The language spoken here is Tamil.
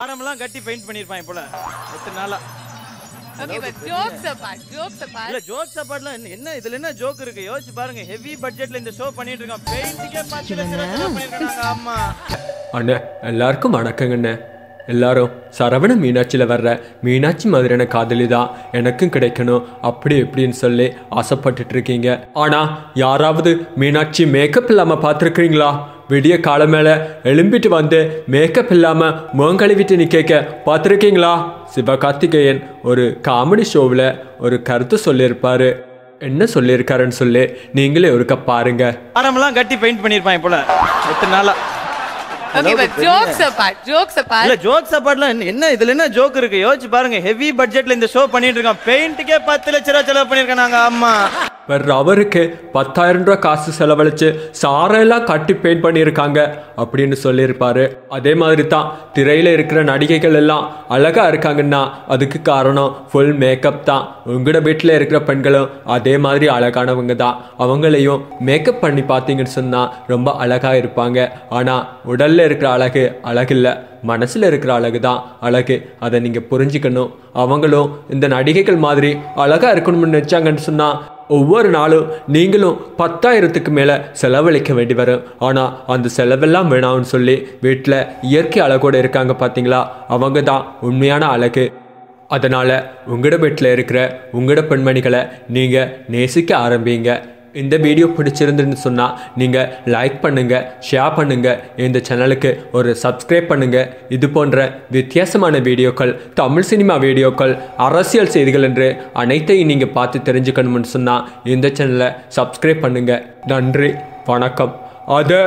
ஆரம்பெல்லாம் கட்டி பெயிண்ட் பண்ணிருப்பான் போல. எத்தனை நாளா. என்ன- இதுல என்ன ஜோக் இருக்கு? யோசிச்சு பாருங்க ஹெவி பட்ஜெட்ல இந்த ஷோ பண்ணிட்டு பத்து லட்சம் செலவு பண்ணிருக்காங்க ஆமா அண்ணே எல்லாருக்கும் வணக்கங்கண்ணே எல்லாரும் சரவண மீனாட்சியில் வர்ற மீனாட்சி மாதிரியான காதலி தான் எனக்கும் கிடைக்கணும். அப்படி இப்படின்னு சொல்லி ஆசைப்பட்டுட்டு இருக்கீங்க. ஆனால் யாராவது மீனாட்சி மேக்கப் இல்லாமல் பார்த்துருக்கீங்களா விடிய காலம் மேலே எழும்பிட்டு வந்து மேக்கப் இல்லாமல் முகங்கழுவிட்டு நிற்க பார்த்துருக்கீங்களா? சிவகார்த்திகேயன் ஒரு காமெடி ஷோவில் ஒரு கருத்து சொல்லியிருப்பாரு. என்ன சொல்லியிருக்காருன்னு சொல்லி நீங்களே ஒருக்க பாருங்க. ஆரம்பெல்லாம் கட்டி பெயிண்ட் பண்ணிருப்பான் போல. எத்தனை நாளா. என்ன- என்ன இதுல என்ன ஜோக் இருக்கு? யோசிச்சு பாருங்க ஹெவி பட்ஜெட்ல இந்த ஷோ பண்ணிட்டு இருக்கான் பெயிண்ட்டுக்கே பத்து லட்சம் ரூபாய் செலவு பண்ணிருக்காங்க ஆமா வேற அவருக்கு பத்தாயிரம் ரூபாய் காசு செலவழிச்சு சாரெல்லாம் கட்டி பெயிண்ட் பண்ணியிருக்காங்க அப்படின்னு சொல்லியிருப்பாரு. அதே மாதிரி தான் திரையில் இருக்கிற நடிகைகள் எல்லாம் அழகாக இருக்காங்கன்னா அதுக்கு காரணம் ஃபுல் மேக்கப் தான். உங்களோட வீட்டில் இருக்கிற பெண்களும் அதே மாதிரி அழகானவங்க தான். அவங்களையும் மேக்கப் பண்ணி பார்த்தீங்கன்னு சொன்னால் ரொம்ப அழகாக இருப்பாங்க. ஆனால் உடலில் இருக்கிற அழகு அழகில்லை மனசில் இருக்கிற அழகு தான் அழகு. அதை நீங்கள் புரிஞ்சுக்கணும். அவங்களும் இந்த நடிகைகள் மாதிரி அழகாக இருக்கணும்னு நினச்சாங்கன்னு சொன்னால் ஒவ்வொரு நாளும் நீங்களும் பத்தாயிரத்துக்கு மேலே செலவழிக்க வேண்டி வரும். ஆனால் அந்த செலவெல்லாம் வேணாம்னு சொல்லி வீட்டில் இயற்கை அழகோடு இருக்காங்க பார்த்தீங்களா அவங்க தான் உண்மையான அழகு. அதனால் உங்களோட வீட்டில் இருக்கிற உங்களோட பெண்மணிகளை நீங்கள் நேசிக்க ஆரம்பிங்க. இந்த வீடியோ பிடிச்சிருந்துன்னு சொன்னால் நீங்கள் லைக் பண்ணுங்கள் ஷேர் பண்ணுங்கள் இந்த சேனலுக்கு ஒரு சப்ஸ்கிரைப் பண்ணுங்கள் இது போன்ற வித்தியாசமான வீடியோக்கள் தமிழ் சினிமா வீடியோக்கள் அரசியல் செய்திகள் என்று அனைத்தையும் நீங்கள் பார்த்து தெரிஞ்சுக்கணும்னு சொன்னால் இந்த சேனலை சப்ஸ்கிரைப் பண்ணுங்கள் நன்றி வணக்கம். அதை